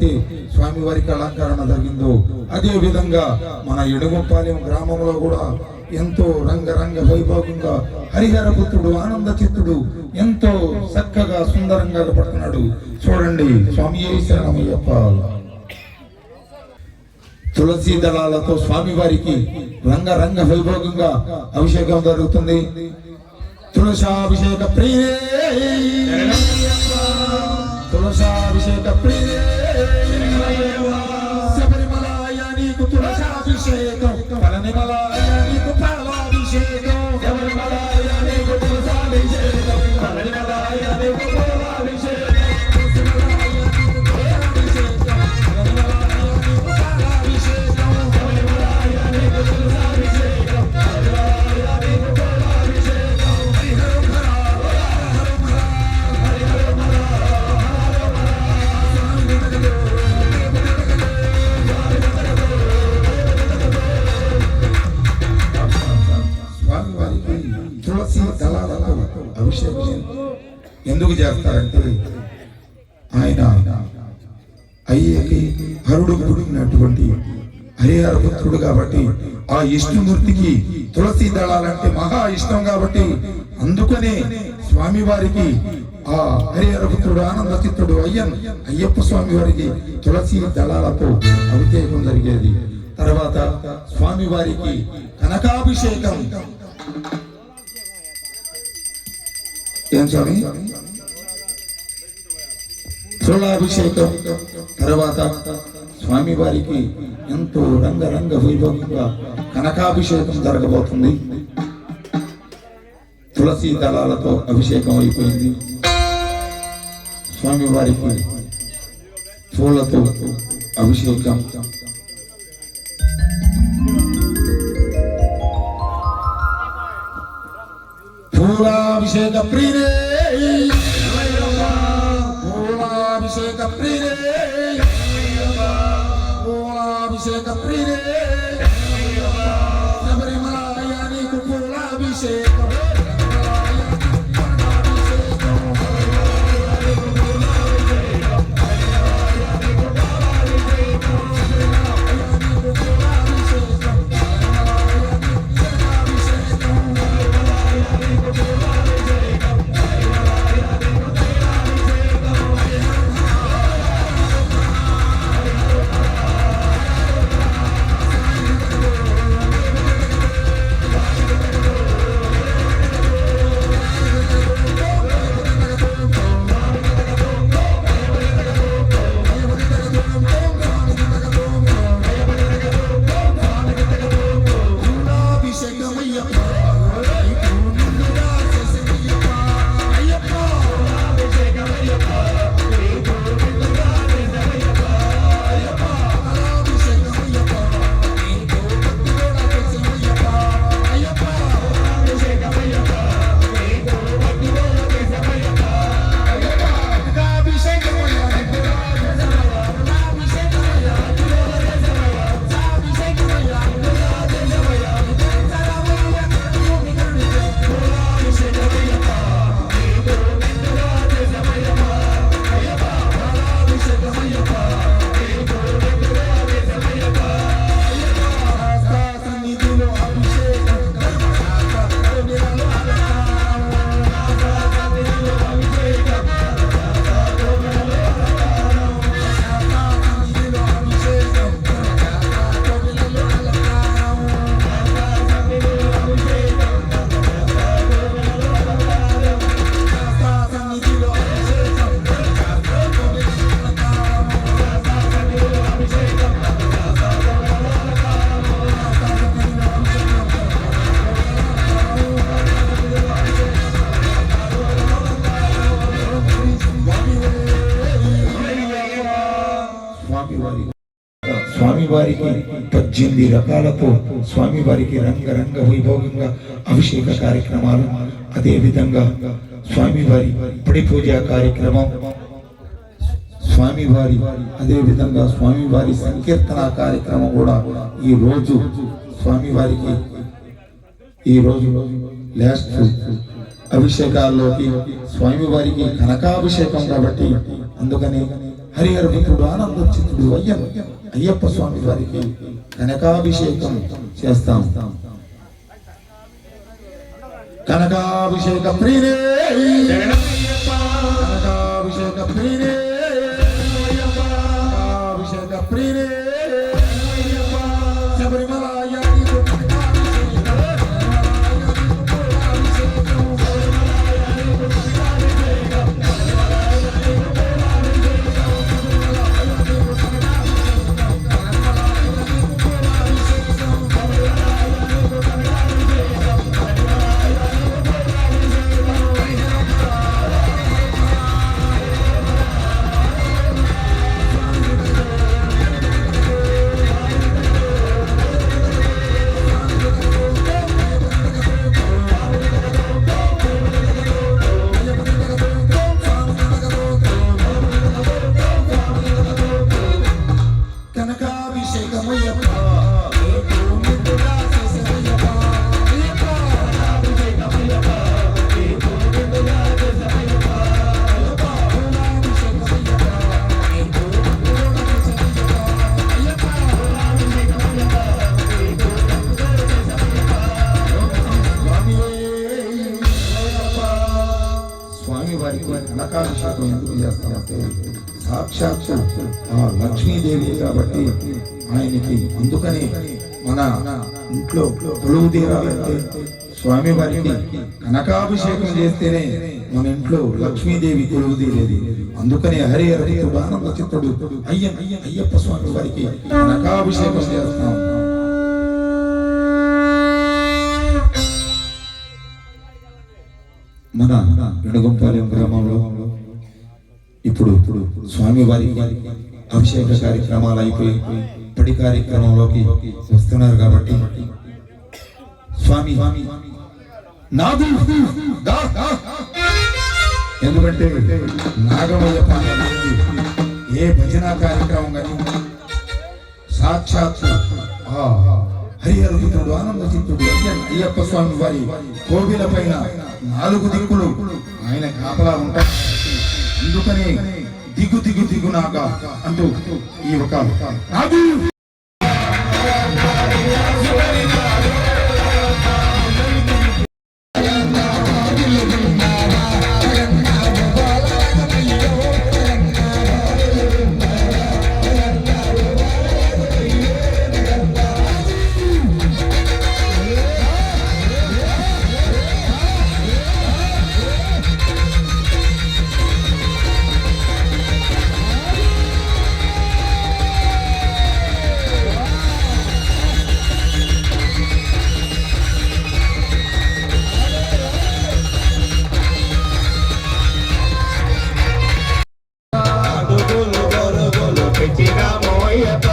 విధంగా అయితే స్వామి వారికి అలంకరణ జరిగిందో అదే విధంగా మన ఎడుగుపాలెం గ్రామంలో కూడా ఎంతో రంగరంగ వైభోగంగా హరిహర పుత్రుడు ఆనంద చిత్తుడు ఎంతో చక్కగా సుందరంగా పడుతున్నాడు చూడండి స్వామి శరణమయ్యప్ప. తులసి దళాలతో స్వామి వారికి రంగరంగ వైభోగంగా అభిషేకం జరుగుతుంది. తులసాభిషేక ప్రియ. తులసాభిషేక ప్రియ. శబరిమలాయ నీకు తులసాభిషేకం. తులసి అభిషేకం ఎందుకు చేస్తారంటే ఆయన అయ్యకి హరుడు పుట్టినటువంటి హరిహర పుత్రుడు కాబట్టి ఆ ఇష్టమూర్తికి తులసి దళాలంటే మహా ఇష్టం కాబట్టి అందుకనే స్వామి వారికి ఆ హరిహర పుత్రుడు ఆనంద చిత్రుడు అయ్యన్ అయ్యప్ప స్వామి వారికి తులసి దళాలతో అభిషేకం జరిగేది. తర్వాత స్వామి వారికి కనకాభిషేకం. ఏం స్వామి తర్వాత స్వామి వారికి ఎంతో రంగరంగ వైభవంగా కనకాభిషేకం జరగబోతుంది. తులసి దళాలతో అభిషేకం అయిపోయింది. స్వామి వారికి పూలతో అభిషేకం Hola, Vicente Prine. వారికి పద్దెనిమిది రకాలతో స్వామి వారికి రంగరంగ వైభవంగా అభిషేక కార్యక్రమాలు. అదే విధంగా స్వామి వారి పడి పూజ కార్యక్రమం. స్వామివారి అదే విధంగా స్వామివారి సంకీర్తన కార్యక్రమం కూడా ఈ రోజు స్వామివారికి ఈ రోజు లాస్ట్ అభిషేకాల్లోకి స్వామివారికి కనకాభిషేకం కాబట్టి అందుకని హరిహర పుత్రుడు ఆనంద చిత్రుడు అయ్య అయ్యప్ప స్వామి వారికి కనకాభిషేకం చేస్తాం. కనకాభిషేక ప్రియే కనకాభిషేక ప్రియే స్వామి వారికి కనకాభిషేకం చేస్తేనే మన ఇంట్లో లక్ష్మీదేవి కొలువుదీరేది అందుకనే అందుకని హరి భక్తుడు ఆనంద చిత్తుడు అయ్య అయ్యప్ప స్వామి వారికి కనకాభిషేకం చేస్తాం. మన ఎడుగుంపాలెం గ్రామంలో ఇప్పుడు ఇప్పుడు స్వామి వారికి అభిషేక కార్యక్రమాలు అయిపోయి పడి కార్యక్రమంలోకి వస్తున్నారు కాబట్టి స్వామి నాదు దా, ఎందుకంటే నాగమయ్య పాలన అనేది ఏ భజన కార్యక్రమం కానీ సాక్షాత్ ఆ హరిహరుడు ఆనంద చిత్తుడు అయ్యప్ప స్వామి వారి కోవిల పైన నాలుగు దిక్కులు ఆయన కాపలా ఉంటారు. అందుకనే దిగు దిగు దిగు నాక అంటూ ఈ ఒక గొరుగులు పెట్టిన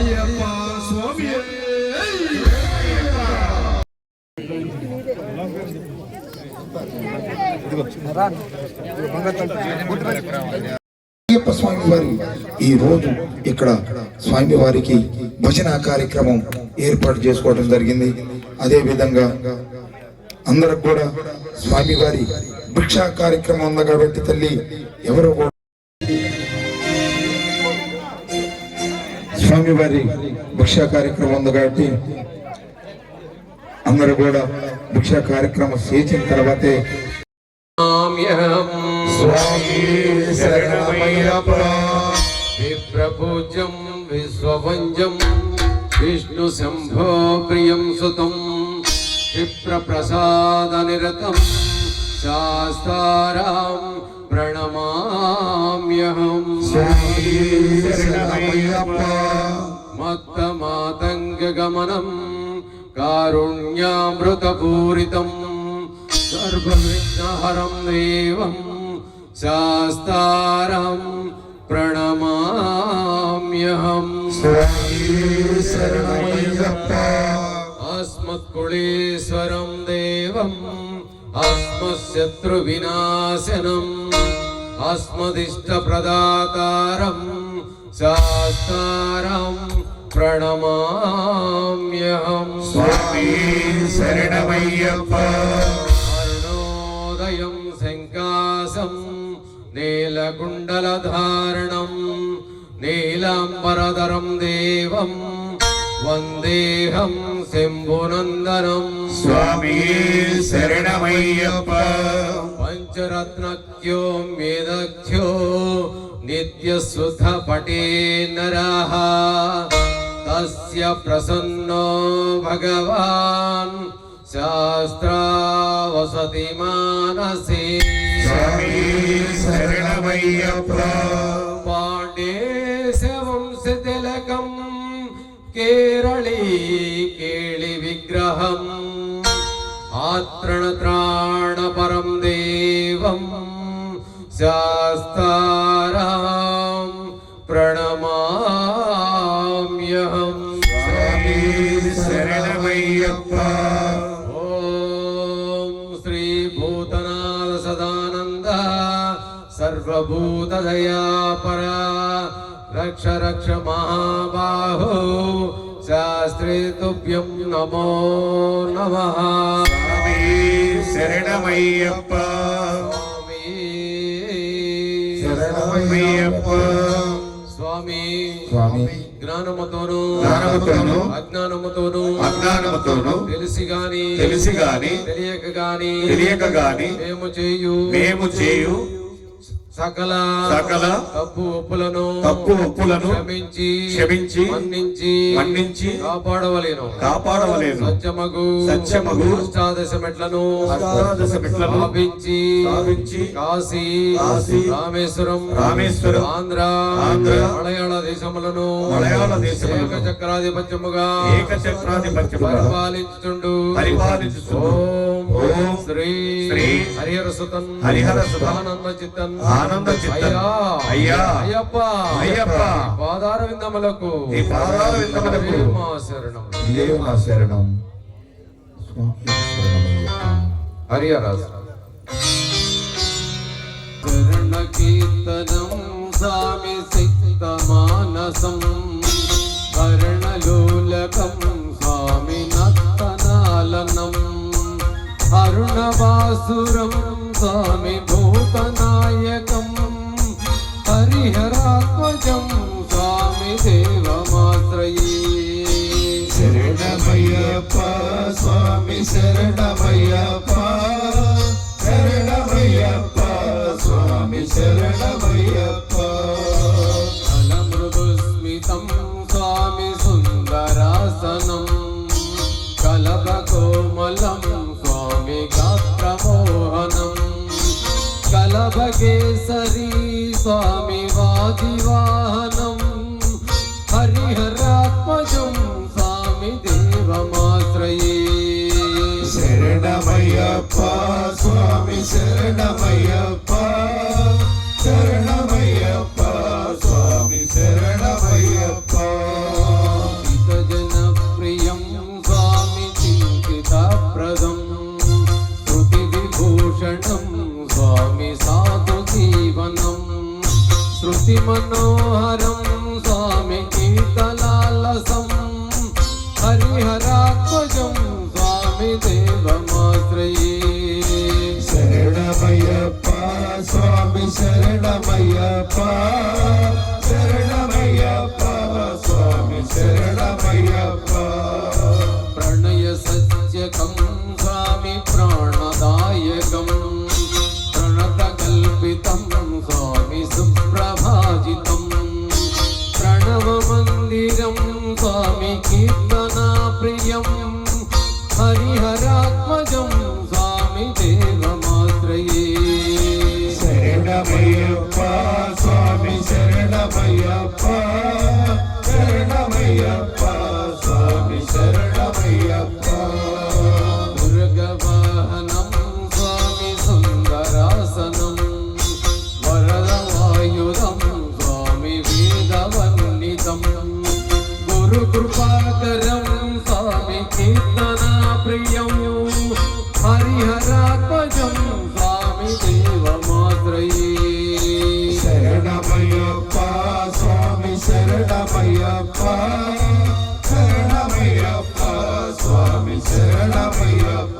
అయ్యప్ప స్వామి. అయ్యప్ప స్వామి వారి ఈ రోజు ఇక్కడ స్వామి వారికి భజన కార్యక్రమం ఏర్పాటు చేసుకోవడం జరిగింది. అదే విధంగా అందరికి కూడా స్వామి వారి భిక్షా కార్యక్రమం ఉంది కాబట్టి తల్లి ఎవరు కూడా స్వామి వారి భిక్షా కార్యక్రమం ఉంది కాబట్టి అందరూ కూడా భిక్ష కార్యక్రమం చేసిన తర్వాతే స్వామి శరణమయ్యప్ప విప్రపూజ్యం విశ్వవంజం విష్ణు శంభో ప్రియం సుతం విప్రప్రసాదనిరతం. నిరతం शास्तारां प्रणमाम्यहं मत्तमातङ्गगमनं कारुण्यामृतपूरितं सर्वविघ्नहरं देवं शास्तारं प्रणमाम्यहं अस्मत्कुलेश्वरं देवम् ఆత్మశత్రువినాశనం ఆస్మదిష్టప్రదాతారం శాస్తారం ప్రణమామ్యహం స్వామి శరణమయ్యప్ప అరుణోదయం శంకాసం నీలకుండలధారణం నీలాంబరధరం దేవం వందేహం శంభునందనం స్వామి శరణమయ్యప్ప పంచరత్నఖ్యో మేదఖ్యో నిత్యశుద్ధ పటే నరః తస్య ప్రసన్నో భగవాన్ శాస్త్రావసతి మానసే స్వామి శరణమయ్యప్ప పాండేశవంశ తిలకం కేరళీ కేళి విగ్రహం ఆత్రణత్రాణపరం దేవం శాస్తారాం ప్రణమామ్యహం స్వామి శరణమయ్యప్ప ఓం శ్రీ భూతనాథ సదానంద సర్వభూతదయాపర రక్ష రక్ష మహాబాహో శాస్త్రే తుభ్యం నమో నమః స్వామి శరణమయ్యప్ప స్వామి శరణమయ్యప్ప స్వామి స్వామి జ్ఞానముతోను జ్ఞానముతోను అజ్ఞానముతోను అజ్ఞానముతోను తెలిసి గాని తెలిసి గాని తెలియక గాని తెలియక గాని మేము చేయు మేము చేయు సకల సకల తప్పు ఒప్పులను తప్పు ఒప్పులను క్షమించి క్షమించి మన్నించి మన్నించి కాపాడవలేను. కాపాడవలేను. సత్యమగు సత్యమగు అష్టాదశ మెట్లను అష్టాదశ మెట్లను స్థాపించి స్థాపించి కాశీ కాశీ రామేశ్వరం రామేశ్వరం ఆంధ్ర ఆంధ్ర మలయాళ దేశములను మలయాళ దేశములను ఏక చక్రాధిపత్యముగా ఏకచక్రాధిపత్యముగా పరిపాలించుచుండు. పరిపాలించుచుండు. ఓం ఓం శ్రీ శ్రీ హరిహర సుతన్ హరిహర సుతన్ ఆనంద చిత్తన్ ఆనంద చిత్తన్ అయ్యా అయ్యా. అయ్యప్ప. అయ్యప్ప. పాదార విందములకు ఈ పాదార విందములకు మా శరణం శరణం హరిహర శరణ కీర్తనం స్వామి సిక్త మానసం. అరుణవాసురం స్వామి భూతనాయకం. హరిహరాత్మజం స్వామి దేవమాశ్రయే. శరణమయ్యప్ప స్వామి శరణమయ్యప్ప. శరణమయ్యప్ప స్వామి శరణమయ్యప్ప. ఫలమృదుస్మితం స్వామి సుందరాసనం. కలపకోమలం స్వామి కలభకేసరీ స్వామి వాదివాహనం హరిహరాత్మజం స్వామి దేవమాశ్రయే శరణమయ్యప్ప స్వామి శరణమయ్యప్ప శరణమయ్యప్ప స్వామి కీర్తనా ప్రియం హరిహరాత్మజం స్వామి దేవమాశ్రయే శరణమయ్యప్ప స్వామి శరణమయ్యప్ప శరణమయ్యప్ప.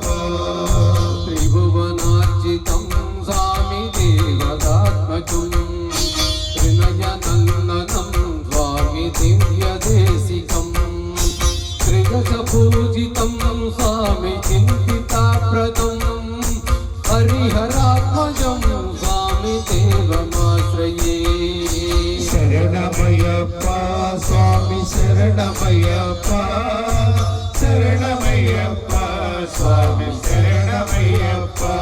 சரணமையப்பா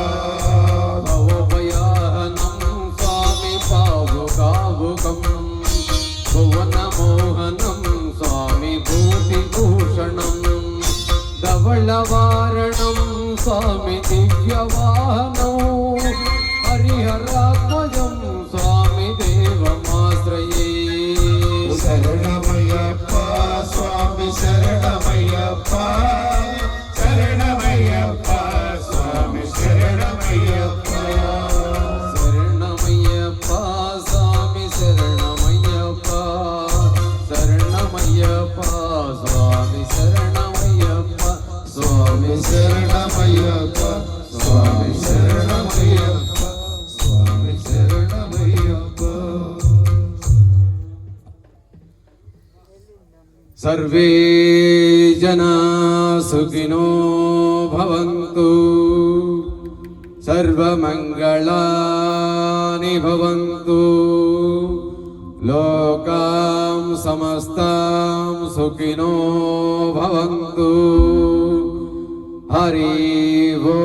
सर्वे जना सुखिनो भवन्तु सर्वमङ्गलानि भवन्तु लोकां समस्तां सुखिनो भवन्तु हरि वो